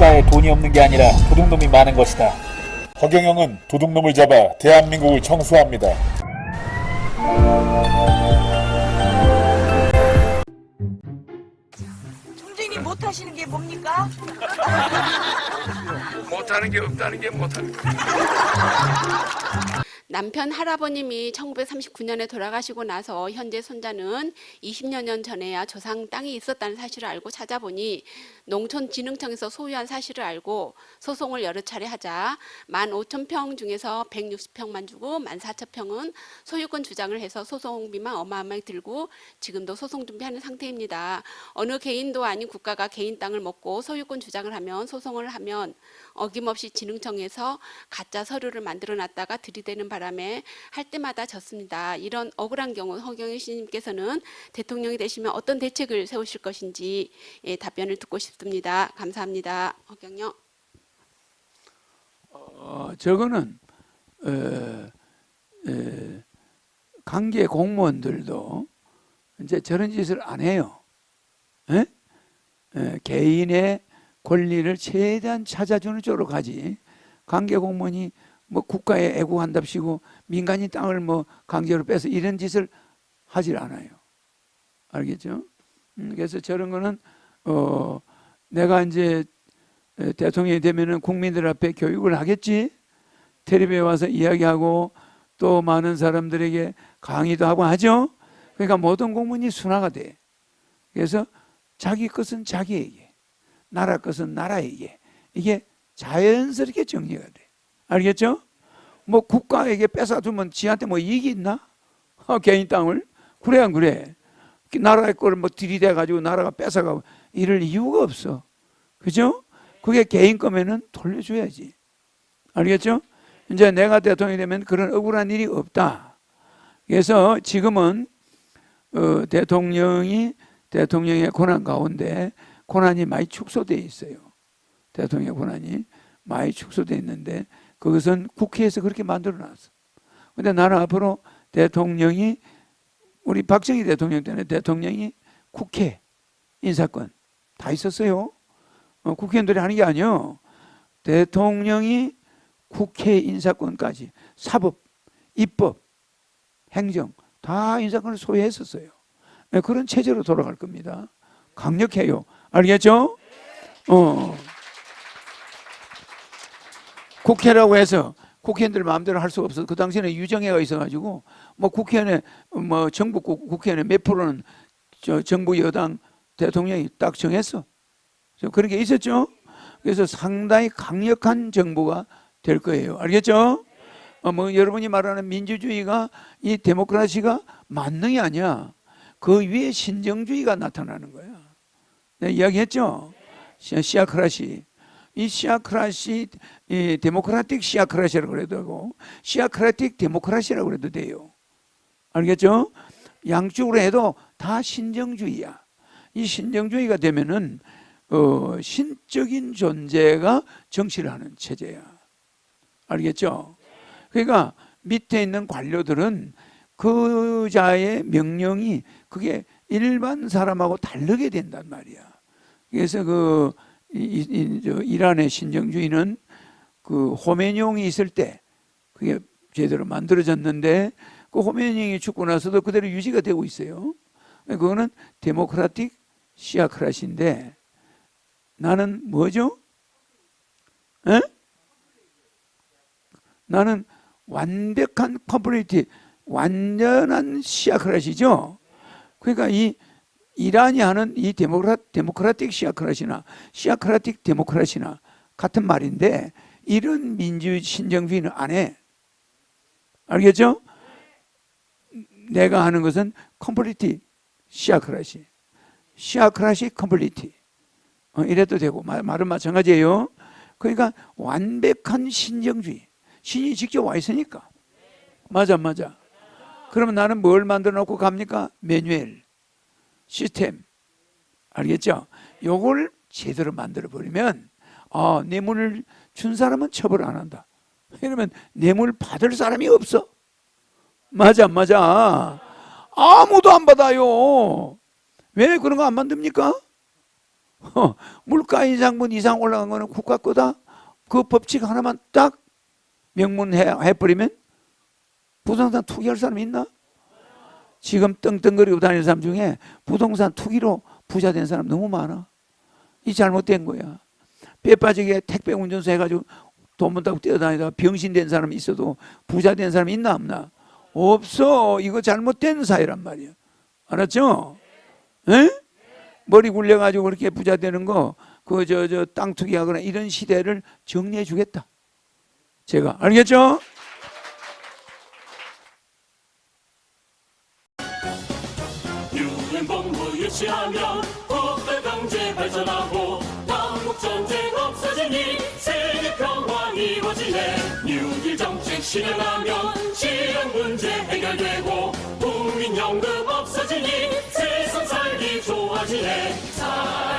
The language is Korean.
국가에 돈이 없는 게 아니라 도둑놈이 많은 것이다. 허경영은 도둑놈을 잡아 대한민국을 청소합니다. 총재님 못하시는 게 뭡니까? 못하는 게 없다는 게 못하는 게 남편 할아버님이 1939년에 돌아가시고 나서 현재 손자는 20여 년 전에야 조상 땅이 있었다는 사실을 알고 찾아보니 농촌진흥청에서 소유한 사실을 알고 소송을 여러 차례 하자 15,000평 중에서 160평만 주고 14,000평은 소유권 주장을 해서 소송비만 어마어마하게 들고 지금도 소송 준비하는 상태입니다. 어느 개인도 아닌 국가가 개인 땅을 먹고 소유권 주장을 하면 소송을 하면 어김없이 진흥청에서 가짜 서류를 만들어 놨다가 들이대는 바람 에 할 때마다 졌습니다. 이런 억울한 경우 허경영 씨님께서는 대통령이 되시면 어떤 대책을 세우실 것인지 예, 답변을 듣고 싶습니다. 감사합니다. 허경영. 어, 저거는 어, 에, 관계 공무원들도 이제 저런 짓을 안 해요. 에? 에, 개인의 권리를 최대한 찾아주는 쪽으로 가지. 관계 공무원이 뭐 국가에 애국한답시고 민간인 땅을 뭐 강제로 빼서 이런 짓을 하질 않아요. 알겠죠? 음, 그래서 저런 거는 어 내가 이제 에, 대통령이 되면은 국민들 앞에 교육을 하겠지. 텔레비에 와서 이야기하고 또 많은 사람들에게 강의도 하고 하죠. 그러니까 모든 공무원이 순화가 돼. 그래서 자기 것은 자기에게, 나라 것은 나라에게 이게 자연스럽게 정리가 돼. 알겠죠? 뭐 국가에게 뺏어두면 지한테 뭐 이익이 있나? 어, 개인 땅을 그래 안 그래? 나라의 거를 뭐 들이대 가지고 나라가 뺏어가고 이럴 이유가 없어. 그죠? 그게 개인 거면은 돌려줘야지. 알겠죠? 이제 내가 대통령이 되면 그런 억울한 일이 없다. 그래서 지금은 어, 대통령이 대통령의 권한 가운데 권한이 많이 축소돼 있어요. 대통령의 권한이 많이 축소돼 있는데 그것은 국회에서 그렇게 만들어 놨어. 근데 나는 앞으로 대통령이 우리 박정희 대통령 때는 대통령이 국회 인사권 다 있었어요. 어, 국회의원들이 하는 게 아니요. 대통령이 국회 인사권까지 사법, 입법, 행정 다 인사권을 소유했었어요. 네, 그런 체제로 돌아갈 겁니다. 강력해요. 알겠죠? 어. 국회라고 해서 국회의원들 마음대로 할 수가 없어. 그 당시에는 유정회가 있어가지고 뭐 국회의원의 뭐 정부 국- 국회의원의 몇 프로는 저 정부 여당 대통령이 딱 정했어. 저 그런 게 있었죠. 그래서 상당히 강력한 정부가 될 거예요. 알겠죠? 어, 뭐 여러분이 말하는 민주주의가 이 데모크라시가 만능이 아니야. 그 위에 신정주의가 나타나는 거야. 네, 이야기했죠. 시- 시아크라시. 이 시아크라시, 이 데모크라틱 시아크라시라고 그래도 되고, 시아크라틱 데모크라시라고 그래도 돼요. 알겠죠? 양쪽으로 해도 다 신정주의야. 이 신정주의가 되면은 어, 신적인 존재가 정치를 하는 체제야. 알겠죠? 그러니까 밑에 있는 관료들은 그 자의 명령이 그게 일반 사람하고 다르게 된단 말이야. 그래서 그 이, 이, 이란의 신정주의는 그 호메니옹이 있을 때 그게 제대로 만들어졌는데 그 호메니옹이 죽고 나서도 그대로 유지가 되고 있어요. 그거는 데모크라틱 시아크라시인데 나는 뭐죠? 에? 나는 완벽한 컴플리티 완전한 시아크라시죠. 그러니까 이 이란이 하는 이 데모크라, 데모크라틱 시아크라시나 시아크라틱 데모크라시나 같은 말인데 이런 민주 신정주의는 안 해. 알겠죠? 내가 하는 것은 컴플리티 시아크라시. 시아크라시 컴플리티. 어, 이래도 되고 말, 말은 마찬가지예요. 그러니까 완벽한 신정주의. 신이 직접 와 있으니까. 맞아, 맞아. 그러면 나는 뭘 만들어 놓고 갑니까? 매뉴얼, 시스템. 알겠죠? 요걸 제대로 만들어 버리면 아, 뇌물을 준 사람은 처벌 안 한다. 이러면 뇌물 받을 사람이 없어. 맞아, 맞아. 아무도 안 받아요. 왜 그런 거 안 만듭니까? 어, 물가 인상분 이상 올라간 거는 국가 거다. 그 법칙 하나만 딱 명문해 해버리면 부동산 투기할 사람 있나? 지금 떵떵거리고 다니는 사람 중에 부동산 투기로 부자 된 사람 너무 많아. 이 잘못된 거야. 뼈 빠지게 택배 운전사 해가지고 돈 번다고 뛰어다니다가 병신 된 사람이 있어도 부자 된 사람이 있나 없나? 없어. 이거 잘못된 사회란 말이야. 알았죠? 에? 머리 굴려가지고 그렇게 부자 되는 거, 그, 저, 저, 땅 투기하거나 이런 시대를 정리해 주겠다. 제가. 알겠죠? 유치하면 국가 경제 발전하고 남북 전쟁 없어지니 세계 평화 이루어지네 뉴딜 정책 실현하면 실현 문제 해결되고 국민연금 없어지니 세상 살기 좋아지네. 사